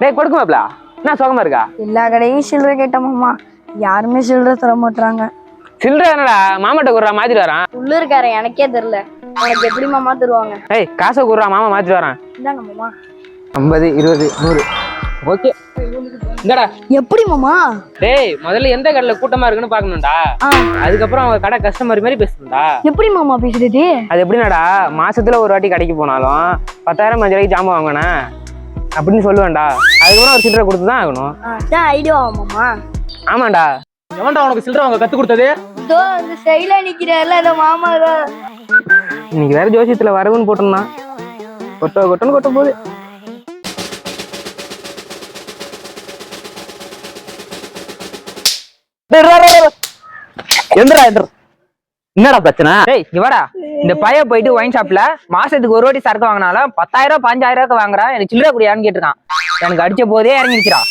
டேய் கொடுக்குமாப்ல என்ன சுகமா இருக்கா? எல்லா கடையும் சில்லறை கேட்டேன் மாமா. யாருமே சில்லறை தர மாட்டாங்க சில்லற என்னடா? மாமாட்ட குடுறா மாத்திட்டு வரான். உள்ளூர்காரன் எனக்கே தெரியல. உனக்கு எப்படி மாமா தருவாங்க? ஏய் காசை குடுறா மாமா மாத்திட்டு வரான். இந்தாங்க மாமா. ஐம்பது இருபது நூறு. ஓகே. இந்தடா. எப்படி மாமா? டேய் முதல்ல எந்த கடையில கூட்டமா இருக்குன்னு பாக்கணும்டா அதுக்கப்புறம் அவங்க கடை கஸ்டமர் மாதிரி பேசணும்டா. எப்படி மாமா பேசுறது? அது எப்படின்னாடா மாசத்துல ஒரு வாட்டி கடைக்கு போனாலும் பத்தாயிரம் அஞ்சு ரூபாய்க்கு ஜாமான் வாங்கினேன் அப்படின்னு சொல்லுவேன்டா. அதுக்கப்புறம் ஒரு சில்லறை கொடுத்து தான் ஆகணும் அதான் ஐடியா மாமா ஆமாண்டா. எவன்டா உனக்கு சில்லறை அவங்க கத்து கொடுத்தது? இதோ அந்த சைடுல நிக்கிறாருல இந்த மாமா இன்னைக்கு வேற ஜோசியத்துல வரவுன்னு போட்டிருந்தான். கொட்ட கொட்டன்னு கொட்ட போகுது எந்திர என்னடா பிரச்சனை? டேய் இவடா இந்த பைய போயிட்டு ஒயின் ஷாப்ல மாசத்துக்கு ஒரு வாட்டி சரக்கு வாங்கினாலும் பத்தாயிரம் ரூபாய், பஞ்சாயிரம் ரூபாய்க்கு வாங்குறான். எனக்கு சில்லற குடியான்னு கேட்டிருக்கான். எனக்கு அடிச்ச போதே இறங்கிருக்கிறான்